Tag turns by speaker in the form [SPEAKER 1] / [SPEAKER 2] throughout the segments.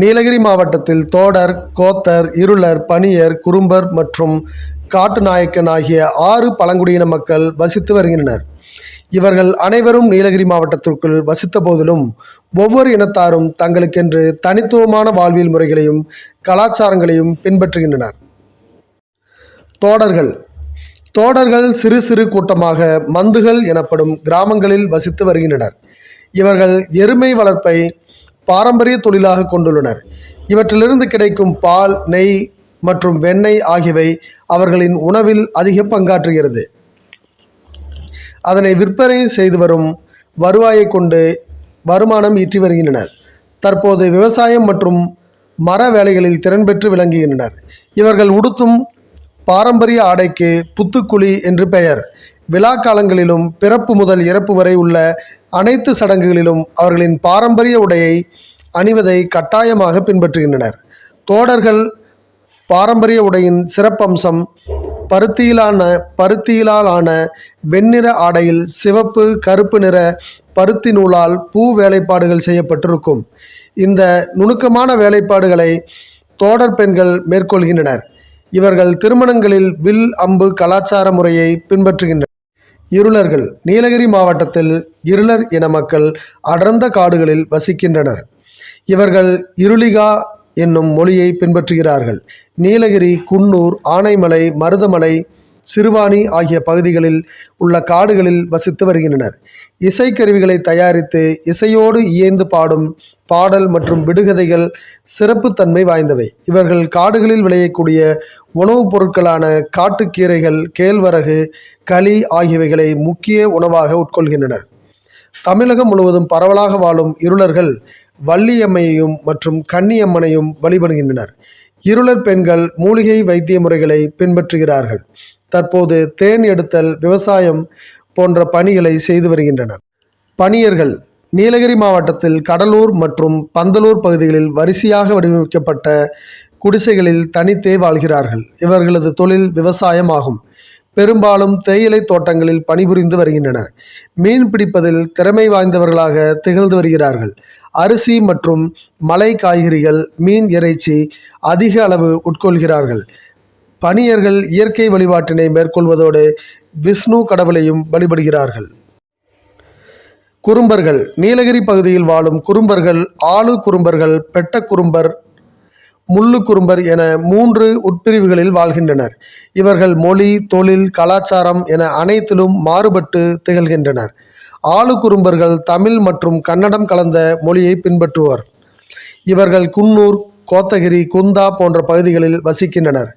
[SPEAKER 1] நீலகிரி மாவட்டத்தில் தோடர் கோத்தர் இருளர் பனியர் குறும்பர் மற்றும் காட்டுநாயக்கன் ஆகிய ஆறு பழங்குடியின மக்கள் வசித்து வருகின்றனர். இவர்கள் அனைவரும் நீலகிரி மாவட்டத்திற்குள் வசித்த போதிலும் ஒவ்வொரு இனத்தாரும் தங்களுக்கென்று தனித்துவமான வாழ்வியல் முறைகளையும் கலாச்சாரங்களையும் பின்பற்றுகின்றனர். தோடர்கள். தோடர்கள் சிறு சிறு கூட்டமாக மந்துகள் எனப்படும் கிராமங்களில் வசித்து வருகின்றனர். இவர்கள் எருமை வளர்ப்பை பாரம்பரிய தொழிலாக கொண்டுள்ளனர். இவற்றிலிருந்து கிடைக்கும் பால் நெய் மற்றும் வெண்ணெய் ஆகியவை அவர்களின் உணவில் அதிக பங்காற்றுகிறது. அதனை விற்பனை செய்து வரும் வருவாயை கொண்டு வருமானம் ஈற்றி வருகின்றனர். தற்போது விவசாயம் மற்றும் மர வேலைகளில் திறன் பெற்று விளங்குகின்றனர். இவர்கள் உடுத்தும் பாரம்பரிய ஆடைக்கு புத்துக்குழி என்று பெயர். விழா காலங்களிலும் பிறப்பு முதல் இறப்பு வரை உள்ள அனைத்து சடங்குகளிலும் அவர்களின் பாரம்பரிய உடையை அணிவதை கட்டாயமாக பின்பற்றுகின்றனர். தோடர்கள் பாரம்பரிய உடையின் சிறப்பம்சம் பருத்தியிலான பருத்தியிலான வெண்ணிற ஆடையில் சிவப்பு கருப்பு நிற பருத்தி நூலால் பூ வேலைப்பாடுகள் செய்யப்பட்டிருக்கும். இந்த நுணுக்கமான வேலைப்பாடுகளை தோடர் பெண்கள் மேற்கொள்கின்றனர். இவர்கள் திருமணங்களில் வில் அம்பு கலாச்சார முறையை பின்பற்றுகின்றனர். இருளர்கள். நீலகிரி மாவட்டத்தில் இருளர் இன மக்கள் அடர்ந்த காடுகளில் வசிக்கின்றனர். இவர்கள் இருளிகா என்னும் மொழியை பின்பற்றுகிறார்கள். நீலகிரி குன்னூர் ஆனைமலை மருதமலை சிறுவாணி ஆகிய பகுதிகளில் உள்ள காடுகளில் வசித்து வருகின்றனர். இசைக்கருவிகளை தயாரித்து இசையோடு இயைந்து பாடும் பாடல் மற்றும் விடுகதைகள் சிறப்புத்தன்மை வாய்ந்தவை. இவர்கள் காடுகளில் விளையக்கூடிய உணவுப் பொருட்களான காட்டுக்கீரைகள் கேழ்வரகு களி ஆகியவைகளை முக்கிய உணவாக உட்கொள்கின்றனர். தமிழகம் முழுவதும் பரவலாக வாழும் இருளர்கள் வள்ளியம்மையையும் மற்றும் கன்னியம்மனையும் வழிபடுகின்றனர். இருளர் பெண்கள் மூலிகை வைத்திய முறைகளை பின்பற்றுகிறார்கள். தற்போது தேன் எடுத்தல் விவசாயம் போன்ற பணிகளை செய்து வருகின்றனர். பணியர்கள் நீலகிரி மாவட்டத்தில் கடலூர் மற்றும் பந்தலூர் பகுதிகளில் வரிசையாக வடிவமைக்கப்பட்ட குடிசைகளில் தனித்தே வாழ்கிறார்கள். இவர்களது தொழில் விவசாயம் ஆகும் பெரும்பாலும் தேயிலை தோட்டங்களில் பணிபுரிந்து வருகின்றனர். மீன் பிடிப்பதில் திறமை வாய்ந்தவர்களாக திகழ்ந்து வருகிறார்கள். அரிசி மற்றும் மலை காய்கறிகள் மீன் இறைச்சி அதிக அளவு உட்கொள்கிறார்கள். பணியர்கள் இயற்கை வழிபாட்டினை மேற்கொள்வதோடு விஷ்ணு கடவுளையும் வழிபடுகிறார்கள். குறும்பர்கள் நீலகிரி பகுதியில் வாழும் குறும்பர்கள் ஆளு குறும்பர்கள் பெட்ட குறும்பர் முள்ளு குறும்பர் என மூன்று உட்பிரிவுகளில் வாழ்கின்றனர். இவர்கள் மொழி தொழில் கலாச்சாரம் என அனைத்திலும் மாறுபட்டு திகழ்கின்றனர். ஆளு குறும்பர்கள் தமிழ் மற்றும் கன்னடம் கலந்த மொழியை பின்பற்றுவர். இவர்கள் குன்னூர் கோத்தகிரி குந்தா போன்ற பகுதிகளில் வசிக்கின்றனர்.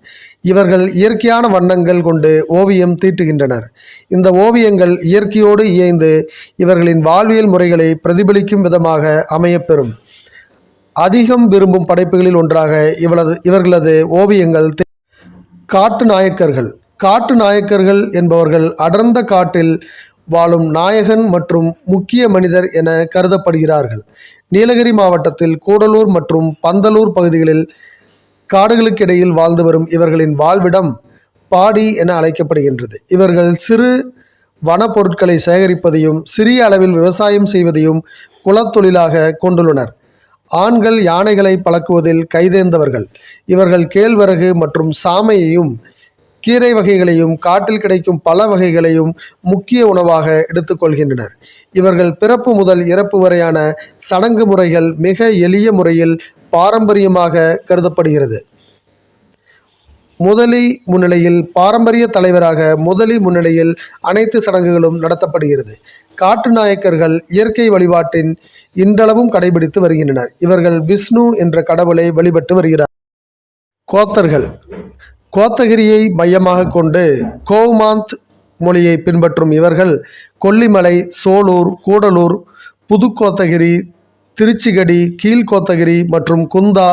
[SPEAKER 1] இவர்கள் இயற்கையான வண்ணங்கள் கொண்டு ஓவியம் தீட்டுகின்றனர். இந்த ஓவியங்கள் இயற்கையோடு இயைந்து இவர்களின் வாழ்வியல் முறைகளை பிரதிபலிக்கும் விதமாக அமையப்பெறும். அதிகம் விரும்பும் படைப்புகளில் ஒன்றாக இவளது இவர்களது ஓவியங்கள் காட்டு நாயக்கர்கள். காட்டு நாயக்கர்கள் என்பவர்கள் அடர்ந்த காட்டில் வாழும் நாயகன் மற்றும் முக்கிய மனிதர் என கருதப்படுகிறார்கள். நீலகிரி மாவட்டத்தில் கூடலூர் மற்றும் பந்தலூர் பகுதிகளில் காடுகளுக்கிடையில் வாழ்ந்து வரும் இவர்களின் வாழ்விடம் பாடி என அழைக்கப்படுகின்றது. இவர்கள் சிறு வனப்பொருட்களை சேகரிப்பதையும் சிறிய அளவில் விவசாயம் செய்வதையும் குலத்தொழிலாக கொண்டுள்ளனர். ஆண்கள் யானைகளை பழக்குவதில் கைதேர்ந்தவர்கள். இவர்கள் கேழ்வரகு மற்றும் சாமையையும் கீரை வகைகளையும் காட்டில் கிடைக்கும் பல வகைகளையும் முக்கிய உணவாக எடுத்துக்கொள்கின்றனர். இவர்கள் பிறப்பு முதல் இறப்பு வரையான சடங்கு முறைகள் மிக எளிய முறையில் பாரம்பரியமாக கருதப்படுகிறது. முதலி முன்னிலையில் பாரம்பரிய தலைவராக முதலி முன்னிலையில் அனைத்து சடங்குகளும் நடத்தப்படுகிறது. காட்டு நாயக்கர்கள் இயற்கை வழிபாட்டின் இன்றளவும் கடைபிடித்து வருகின்றனர். இவர்கள் விஷ்ணு என்ற கடவுளை வழிபட்டு வருகிறார். கோத்தர்கள். கோத்தகிரியை மையமாக கொண்டு கோமாந்த் மொழியை பின்பற்றும் இவர்கள் கொல்லிமலை சோலூர் கூடலூர் புதுக்கோத்தகிரி திருச்சிகடி கீழ்கோத்தகிரி மற்றும் குந்தா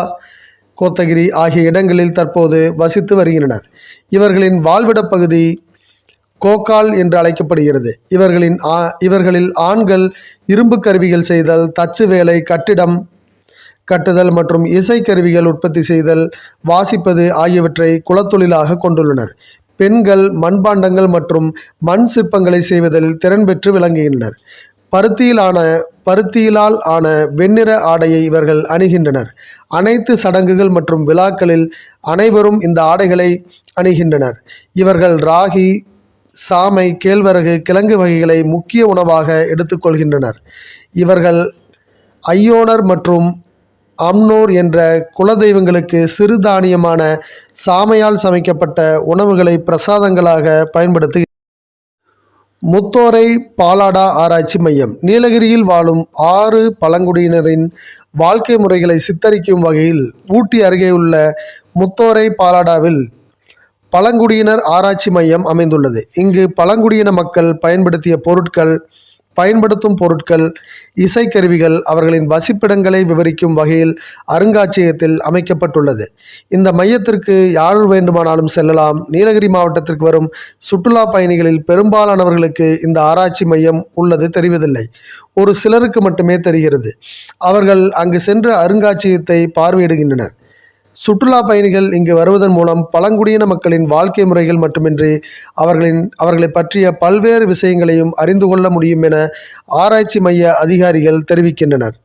[SPEAKER 1] கோத்தகிரி ஆகிய இடங்களில் தற்போது வசித்து வருகின்றனர். இவர்களின் வாழ்விடப் பகுதி கோக்கால் என்று அழைக்கப்படுகிறது. இவர்களின் ஆ இவர்களில் ஆண்கள் இரும்பு கருவிகள் செய்தல் தச்சு வேலை கட்டிடம் கட்டுதல் மற்றும் இசைக்கருவிகள் உற்பத்தி செய்தல் வாசிப்பது ஆகியவற்றை குலத்தொழிலாக கொண்டுள்ளனர். பெண்கள் மண்பாண்டங்கள் மற்றும் மண் சிற்பங்களை செய்வதில் திறன் பெற்று விளங்குகின்றனர். பருத்தியிலான பருத்தியிலால் ஆன வெண்ணிற ஆடையை இவர்கள் அணிகின்றனர். அனைத்து சடங்குகள் மற்றும் விழாக்களில் அனைவரும் இந்த ஆடைகளை அணிகின்றனர். இவர்கள் ராகி சாமை கேழ்வரகு கிழங்கு வகைகளை முக்கிய உணவாக எடுத்துக்கொள்கின்றனர். இவர்கள் ஐயோனர் மற்றும் அம்னோர் என்ற குலதெய்வங்களுக்கு சிறுதானியமான சாமையால் சமைக்கப்பட்ட உணவுகளை பிரசாதங்களாக பயன்படுத்து முத்தோரை பாலாடா ஆராய்ச்சி மையம். நீலகிரியில் வாழும் ஆறு பழங்குடியினரின் வாழ்க்கை முறைகளை சித்தரிக்கும் வகையில் ஊட்டி அருகே உள்ள முத்தோரை பாலாடாவில் பழங்குடியினர் ஆராய்ச்சி மையம் அமைந்துள்ளது. இங்கு பழங்குடியின மக்கள் பயன்படுத்திய பொருட்கள் பயன்படுத்தும் பொருட்கள் இசைக்கருவிகள் அவர்களின் வசிப்பிடங்களை விவரிக்கும் வகையில் அருங்காட்சியகத்தில் அமைக்கப்பட்டுள்ளது. இந்த மையத்திற்கு யார் வேண்டுமானாலும் செல்லலாம். நீலகிரி மாவட்டத்திற்கு வரும் சுற்றுலா பயணிகளில் பெரும்பாலானவர்களுக்கு இந்த ஆராய்ச்சி மையம் உள்ளது தெரிவதில்லை. ஒரு சிலருக்கு மட்டுமே தெரிகிறது. அவர்கள் அங்கு சென்று அருங்காட்சியகத்தை பார்வையிடுகின்றனர். சுற்றுலா பயணிகள் இங்கு வருவதன் மூலம் பழங்குடியின மக்களின் வாழ்க்கை முறைகள் மட்டுமின்றி அவர்களின் அவர்களை பற்றிய பல்வேறு விஷயங்களையும் அறிந்து கொள்ள முடியும் என ஆராய்ச்சி மைய அதிகாரிகள் தெரிவிக்கின்றனர்.